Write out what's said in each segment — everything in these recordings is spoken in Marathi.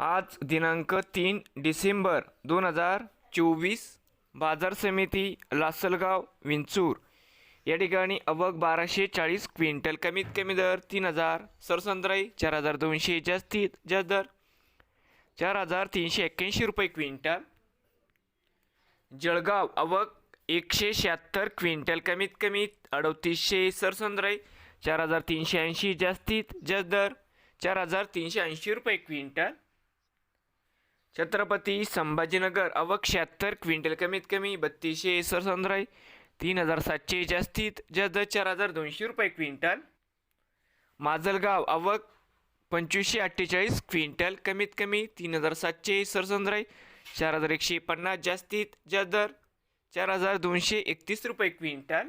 आज दिनांक तीन डिसेंबर दोन हजार चोवीस बाजार समिती लासलगाव विंचूर. या ठिकाणी अवक बाराशे चाळीस क्विंटल कमीत कमी दर तीन हजार सरसंद्राई चार हजार दोनशे जास्तीत जास्त दर चार हजार तीनशे एक्क्याऐंशी रुपये क्विंटल. जळगाव अवक एकशे शहात्तर क्विंटल कमीत कमी अडतीसशे सरसंद्राई चार हजार तीनशे ऐंशी जास्तीत जास्त दर चार हजार तीनशे ऐंशी रुपये क्विंटल. छत्रपती संभाजीनगर अवक शहात्तर क्विंटल कमीत कमी बत्तीसशे सरसंद्राई तीन हजार सातशे जास्तीत जास्त चार हजार दोनशे रुपये क्विंटल. माजलगाव अवक पंचवीसशे अठ्ठेचाळीस क्विंटल कमीत कमी तीन हजार सातशे सरसंद्राई चार हजार एकशे पन्नास जास्तीत जास्त दर चार हजार दोनशे एकतीस रुपये क्विंटल.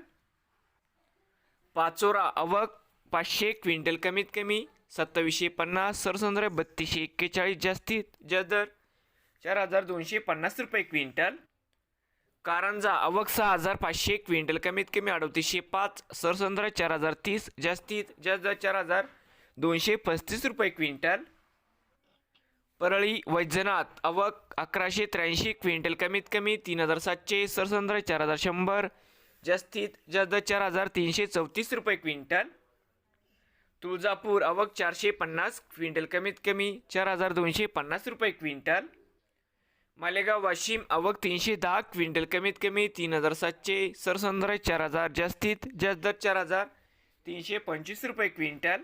पाचोरा अवक पाचशे क्विंटल कमीत कमी सत्तावीसशे पन्नास सरसंद्राई बत्तीसशे एक्केचाळीस जास्तीत जास्त दर चार हजार दोनशे पन्नास रुपये क्विंटल. कारंजा अवक सहा हजार पाचशे क्विंटल. कमीत कमी अडतीसशे पाच सरसंद्र चार हजार तीस जास्तीत जास्त चार हजार दोनशे पस्तीस रुपये क्विंटल. परळी वैजनाथ अवक अकराशे त्र्याऐंशी क्विंटल. कमीत कमी तीन हजार सातशे सरसंद्र चार हजार शंभर जास्तीत जास्त चार हजार तीनशे चौतीस रुपये क्विंटल. तुळजापूर अवक चारशे पन्नास क्विंटल. कमीत कमी चार हजार दोनशे पन्नास रुपये क्विंटल. मालेगाव वाशिम आवक तीनशे दहा क्विंटल कमीत कमी तीन हजार सातशे सरसंद्रा चार हजार जास्तीत जास्त दर चार हजार तीनशे पंचवीस रुपये क्विंटल.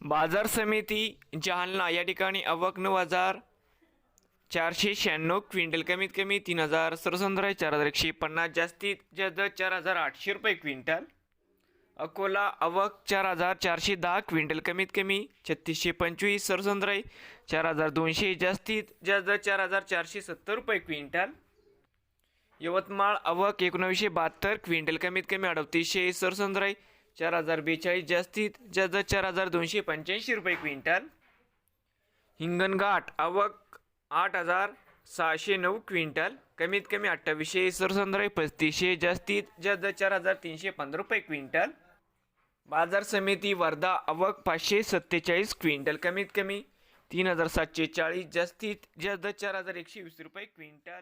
बाजार समिती जालना या ठिकाणी आवक नऊ हजार चारशे शहाण्णव क्विंटल कमीत कमी तीन हजार सरसंद्रा चार हजार एकशे पन्नास जास्तीत जास्त दर चार हजार आठशे रुपये क्विंटल. अकोला अवक चार हजार चारशे दहा क्विंटल कमीत कमी छत्तीसशे पंचवीस सरसंद्राई चार हजार दोनशे जास्तीत जास्त चार हजार चारशे सत्तर रुपये क्विंटल. यवतमाळ अवक एकोणावीसशे बहात्तर क्विंटल कमीत कमी अडतीसशे सरसंद्राई चार हजार बेचाळीस जास्तीत जास्त चार हजार दोनशे पंच्याऐंशी रुपये क्विंटल. हिंगणघाट अवक आठ हजार सहाशे नऊ क्विंटल कमीत कमी अठ्ठावीसशे सरसंद्राई पस्तीसशे जास्तीत जास्त चार हजार तीनशे पंधरा रुपये क्विंटल. बाजार समिती वर्धा अवक पाचशे सत्तेचाळीस क्विंटल कमीत कमी तीन हजार सातशे चाळीस जास्तीत जास्त चार हजार एकशे वीस रुपये क्विंटल.